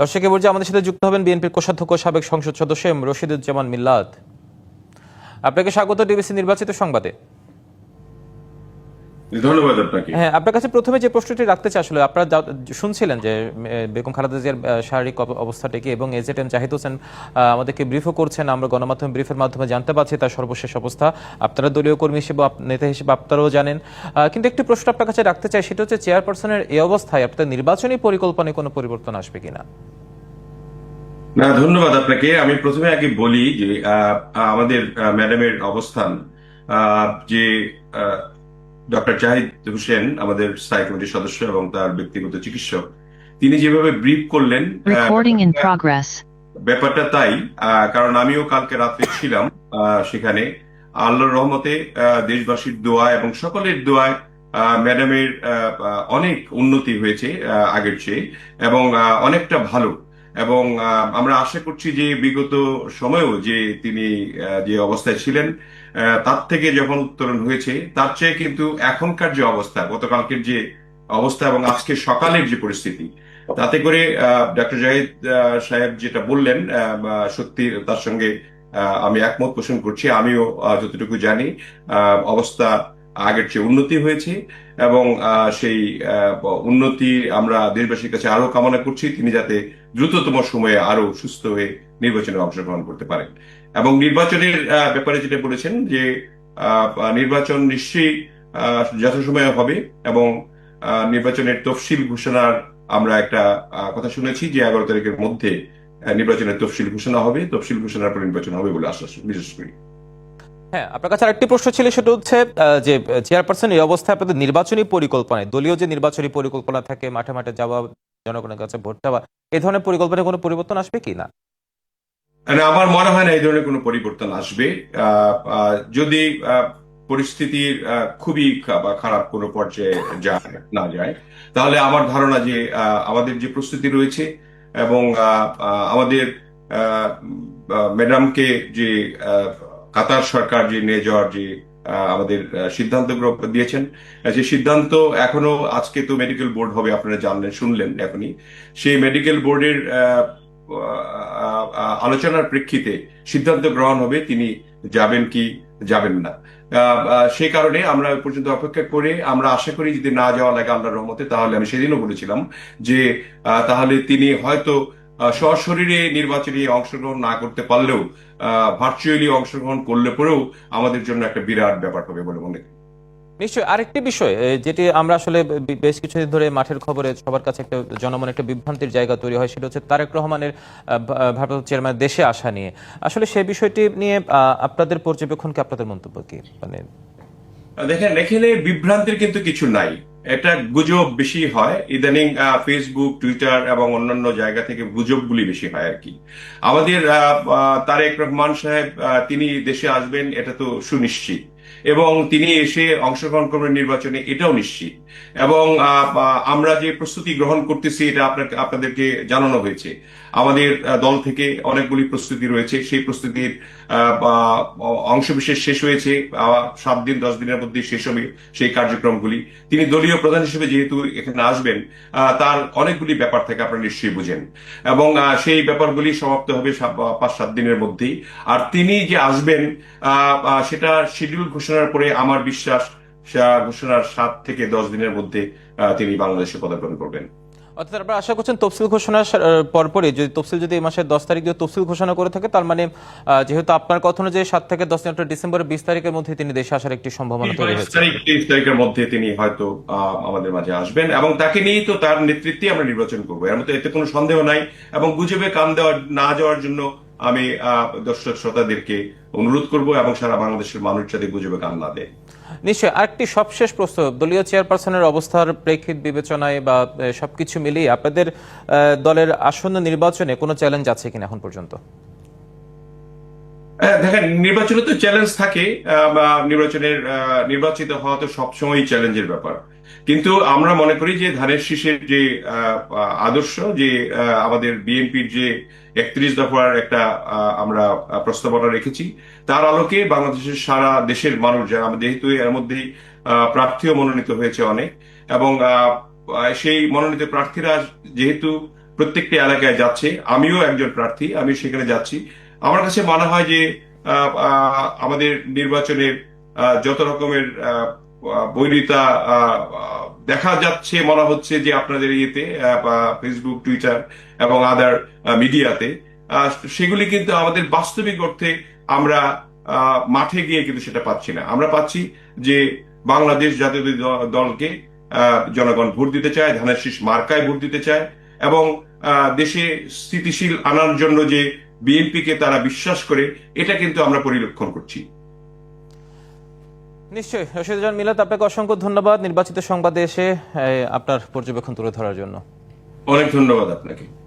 দর্শকে বলছে আমাদের সাথে যুক্ত হবেন বিএনপির কোষাধ্যক্ষ, সাবেক সংসদ সদস্য এম রশিদুজ্জামান মিল্লাদ আপনাকে স্বাগত ডিবিসি নির্বাচিত সংবাদে। ধন্যবাদ আপনাকে। হ্যাঁ আপনার কাছে প্রথমে যে প্রশ্নটি রাখতে চাই আসলে আপনারা শুনছিলেন যে বেগম খালেদা জিয়ার শারীরিক অব- অবস্থাটিকে এবং এজেট এম জাহিদ হোসেন আমাদেরকে ব্রিফও করছেন আমরা গণমাধ্যম ব্রিফের মাধ্যমে জানতে পারছি তার সর্বশেষ অবস্থা। আপনারা দলীয় কর্মী হিসেবে নেতা হিসেবে আপনারাও জানেন। কিন্তু একটি প্রশ্ন আপনার কাছে রাখতে চাই সেটা হচ্ছে চেয়ারপারসনের এই অবস্থায় আপনাদের নির্বাচনী পরিকল্পনায় কোনো পরিবর্তন আসবে কিনা? না ধন্যবাদ আপনাকে। আমি প্রথমে আগে বলি যে আমাদের ম্যাডামের অবস্থান যে ডক্টর জাহিদ হোসেন আমাদের স্থায়ী কমিটির সদস্য এবং তার ব্যক্তিগত চিকিৎসক তিনি যেভাবে ব্রিফ করলেন. ব্যাপারটা তাই আহ, কারণ আমিও কালকে রাত্রে ছিলাম আহ, সেখানে আল্লাহর রহমতে দেশবাসীর দোয়া এবং সকলের দোয়ায় ম্যাডামের অনেক উন্নতি হয়েছে আগের চেয়ে এবং অনেকটা ভালো এবং আমরা আশা করছি যে বিগত সময়েও যে তিনি যে অবস্থায় ছিলেন তার থেকে যখন উত্তরণ হয়েছে, তার চেয়ে কিন্তু এখনকার যে অবস্থা, গতকালকের যে অবস্থা এবং আজকে সকালের যে পরিস্থিতি, তাতে করে ডক্টর জাহিদ সাহেব যেটা বললেন সত্যি তার সঙ্গে আমি একমত পোষণ করছি, আমিও যতটুকু জানি অবস্থা আগের চেয়ে উন্নতি হয়েছে এবং সেই উন্নতি আমরা দেশবাসীর কাছে আরও কামনা করছি, তিনি যাতে দ্রুততম সময়ে আরও সুস্থ হয়ে নির্বাচনে অংশগ্রহণ করতে পারেন। এবং নির্বাচনের ব্যাপারে যেটা বলেছেন যে নির্বাচন নিশ্চয়ই যথাসময়ে হবে এবং নির্বাচনের তফসিল ঘোষণার আমরা একটা কথা শুনেছি যে এগারো তারিখের মধ্যে নির্বাচনের তফসিল ঘোষণা হবে, তফসিল ঘোষণার পর নির্বাচন হবে বলে আশ্বাস, বিশেষ করি। হ্যাঁ আপনার কাছে আরেকটি প্রশ্ন ছিল সেটা হচ্ছে যে চেয়ারপারসন এই অবস্থায় আপনাদের নির্বাচনী পরিকল্পনায় দলীয় যে নির্বাচনী পরিকল্পনা থাকে মাঠে মাঠে যাওয়া জনগণের কাছে ভোট দেওয়া এই ধরনের পরিকল্পনায় কোনো পরিবর্তন আসবে কি না? মানে আমার মনে হয় না এই ধরনের কোনো পরিবর্তন আসবে। যদি আহ, খুবই খারাপ কোনো পর্যায়ে যায় না যায় তাহলে আমার ধারণা যে আমাদের যে প্রস্তুতি রয়েছে এবং আমাদের ম্যাডামকে যে কাতার সরকার যে নিয়ে যাওয়ার যে আমাদের সিদ্ধান্ত দিয়েছেন। যে সিদ্ধান্ত এখনও আজকে তো মেডিকেল বোর্ড হবে, আপনারা জানলেন, শুনলেন এখনই। সেই মেডিকেল বোর্ডের আলোচনার প্রেক্ষিতে সিদ্ধান্ত গ্রহণ হবে, তিনি যাবেন কি যাবেন না। সেই কারণে আমরা পর্যন্ত অপেক্ষা করে, আমরা আশা করি যদি না যাওয়া লাগে আল্লাহর রহমতে, তাহলে আমি সেদিনও বলেছিলাম যে তাহলে তিনি হয়তো সশরীরে নির্বাচনে অংশগ্রহণ না করতে পারলেও ভার্চুয়ালি অংশগ্রহণ করলে পরেও আমাদের জন্য একটা বিরাট ব্যাপার হবে বলে মনে করি। নিশ্চয়ই। আরেকটি বিষয় যেটি আমরা আসলে বেশ কিছুদিন ধরে মাঠের খবরে সবার কাছে একটা জনমনে একটা বিভ্রান্তির জায়গা তৈরি হয় সেটা হচ্ছে তারেক রহমানের ভারপ্রাপ্ত চেয়ারম্যান দেশে আসা নিয়ে। আসলে সেই বিষয়টি নিয়ে আপনাদের পর্যবেক্ষণ কি আপনাদের মন্তব্য কি? মানে দেখেন এখানে বিভ্রান্তির কিন্তু কিছু নাই। এটা গুজব বেশি হয়। ইদানিং ফেসবুক টুইটার এবং অন্যান্য জায়গা থেকে গুজবগুলি বেশি হয় আর কি। আমাদের তারেক রহমান সাহেব তিনি দেশে আসবেন, এটা তো সুনিশ্চিত। এবং তিনি এসে অংশগ্রহণ করবেন নির্বাচনে, এটাও নিশ্চিত। এবং আমরা যে প্রস্তুতি গ্রহণ করতেছি, এটা আপনাকে, আপনাদেরকে জানানো হয়েছে। আমাদের দল থেকে অনেকগুলি প্রস্তুতি রয়েছে। সেই প্রস্তুতির অংশবিশেষ শেষ হয়েছে সাত দিন, দশ দিনের মধ্যে শেষ হবে সেই কার্যক্রমগুলি। তিনি দলীয় প্রধান হিসেবে যেহেতু এখানে আসবেন তার অনেকগুলি ব্যাপার থেকে আপনারা নিশ্চয়ই বুঝেন। এবং সেই ব্যাপারগুলি সমাপ্ত হবে পাঁচ, সাত দিনের মধ্যেই। আর তিনি যে আসবেন সেটা শিডিউল ঘোষণার পরে আমার বিশ্বাস ঘোষণার সাত থেকে দশ দিনের মধ্যে তিনি বাংলাদেশে পদার্পণ করবেন। অর্থাৎ আপনারা আশা করছেন তফসিল ঘোষণার পরপরই যদি তফসিল যদি এই মাসের দশ তারিখ দিয়ে তফসিল ঘোষণা করে থাকে তার মানে যেহেতু আপনার কথা অনুযায়ী সাত থেকে দশ দিন অর্থাৎ ডিসেম্বরের বিশ তারিখের মধ্যে তিনি দেশে আসার একটি সম্ভাবনা তৈরি হয়েছে। তারিখ তেইশ তারিখের মধ্যে তিনি হয়তো আহ, আমাদের মাঝে আসবেন এবং তাকে নিয়েই তো তার নেতৃত্বে আমরা নির্বাচন করব। এর মধ্যে এতে কোনো সন্দেহ নাই এবং গুজবে কান দেওয়া না যাওয়ার জন্য আমি আহ, দর্শক শ্রোতাদেরকে অনুরোধ করব এবং সারা বাংলাদেশের মানুষ যাতে গুজবে কান না দেয়। নিশ্চয় আরেকটি সবশেষ প্রশ্ন, দলীয় চেয়ারপারসনের অবস্থার প্রেক্ষিত বিবেচনায় বা সবকিছু মিলিয়ে আপনাদের দলের আসন্ন নির্বাচনে কোনো চ্যালেঞ্জ আছে কিনা এখন পর্যন্ত? দেখেন, নির্বাচনে তো চ্যালেঞ্জ থাকে নির্বাচনের নির্বাচিত হওয়া তো সবসময় চ্যালেঞ্জের ব্যাপার। কিন্তু আমরা মনে করি যে ধানের শীষের যে আদর্শ, যে আমাদের বিএনপির যে একত্রিশ দফার একটা আমরা প্রস্তাবনা রেখেছি, তার আলোকে বাংলাদেশের সারা দেশের মানুষ, যারা যেহেতু এর মধ্যেই প্রার্থীও মনোনীত হয়েছে অনেক, এবং সেই মনোনীত প্রার্থীরা যেহেতু প্রত্যেকটি এলাকায় যাচ্ছে, আমিও একজন প্রার্থী, আমি সেখানে যাচ্ছি। আমার কাছে মনে হয় যে আমাদের নির্বাচনের যত রকমের বৈরিতা দেখা যাচ্ছে, মনে হচ্ছে যে আপনাদের ইয়েতে ফেসবুক টুইটার এবং আদার মিডিয়াতে সেগুলি কিন্তু আমাদের বাস্তবিক অর্থে আমরা মাঠে গিয়ে কিন্তু সেটা পাচ্ছি না। আমরা পাচ্ছি যে বাংলাদেশ জাতীয় দলকে জনগণ ভোট দিতে চায়, ধানের শীষ মার্কায় ভোট দিতে চায় এবং দেশে স্থিতিশীল আনার জন্য যে বিএনপিকে তারা বিশ্বাস করে এটা কিন্তু আমরা পরিলক্ষণ করছি। নিশ্চয়ই। রশিদুজ্জামান মিলাত আপনাকে অসংখ্য ধন্যবাদ। নির্বাচিত সংবাদে এসে আপনার পর্যবেক্ষণ তুলে ধরার জন্য। অনেক ধন্যবাদ আপনাকে।